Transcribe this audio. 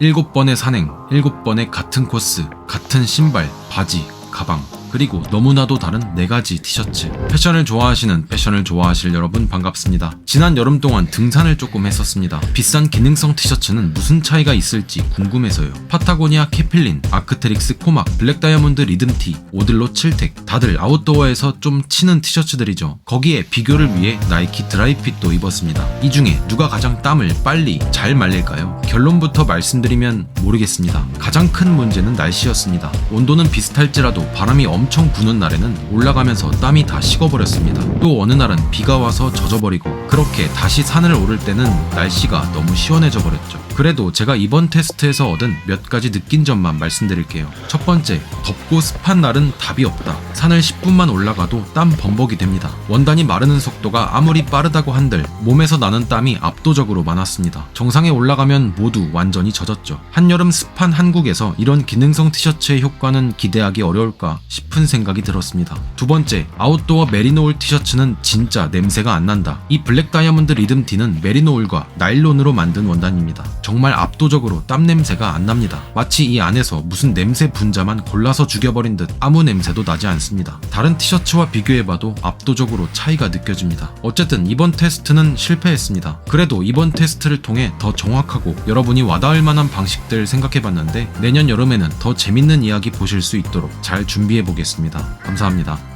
7번의 산행, 7번의 같은 코스, 같은 신발, 바지, 가방, 그리고 너무나도 다른 네 가지 티셔츠. 패션을 좋아하시는 패션을 좋아하실 여러분 반갑습니다. 지난 여름 동안 등산을 조금 했었습니다. 비싼 기능성 티셔츠는 무슨 차이가 있을지 궁금해서요. 파타고니아 캐필린, 아크테릭스 코막, 블랙 다이아몬드 리듬티, 오들로 칠텍 다들 아웃도어에서 좀 치는 티셔츠들이죠. 거기에 비교를 위해 나이키 드라이핏도 입었습니다. 이 중에 누가 가장 땀을 빨리 잘 말릴까요? 결론부터 말씀드리면 모르겠습니다. 가장 큰 문제는 날씨였습니다. 온도는 비슷할지라도 바람이 엄청 부는 날에는 올라가면서 땀이 다 식어버렸습니다. 또 어느 날은 비가 와서 젖어버리고 그렇게 다시 산을 오를 때는 날씨가 너무 시원해져 버렸죠. 그래도 제가 이번 테스트에서 얻은 몇 가지 느낀 점만 말씀드릴게요. 첫 번째, 덥고 습한 날은 답이 없다. 산을 10분만 올라가도 땀 범벅이 됩니다. 원단이 마르는 속도가 아무리 빠르다고 한들 몸에서 나는 땀이 압도적으로 많았습니다. 정상에 올라가면 모두 완전히 젖었죠. 한여름 습한 한국에서 이런 기능성 티셔츠의 효과는 기대하기 어려울까 싶은 생각이 들었습니다. 두 번째, 아웃도어 메리노울 티셔츠는 진짜 냄새가 안 난다. 이 블랙 다이아몬드 리듬 티는 메리노울과 나일론으로 만든 원단입니다. 정말 압도적으로 땀 냄새가 안 납니다. 마치 이 안에서 무슨 냄새 분자만 골라서 죽여버린 듯 아무 냄새도 나지 않습니다. 다른 티셔츠와 비교해봐도 압도적으로 차이가 느껴집니다. 어쨌든 이번 테스트는 실패했습니다. 그래도 이번 테스트를 통해 더 정확하고 여러분이 와닿을 만한 방식들 생각해봤는데 내년 여름에는 더 재밌는 이야기 보실 수 있도록 잘 준비해 보겠습니다. 감사합니다.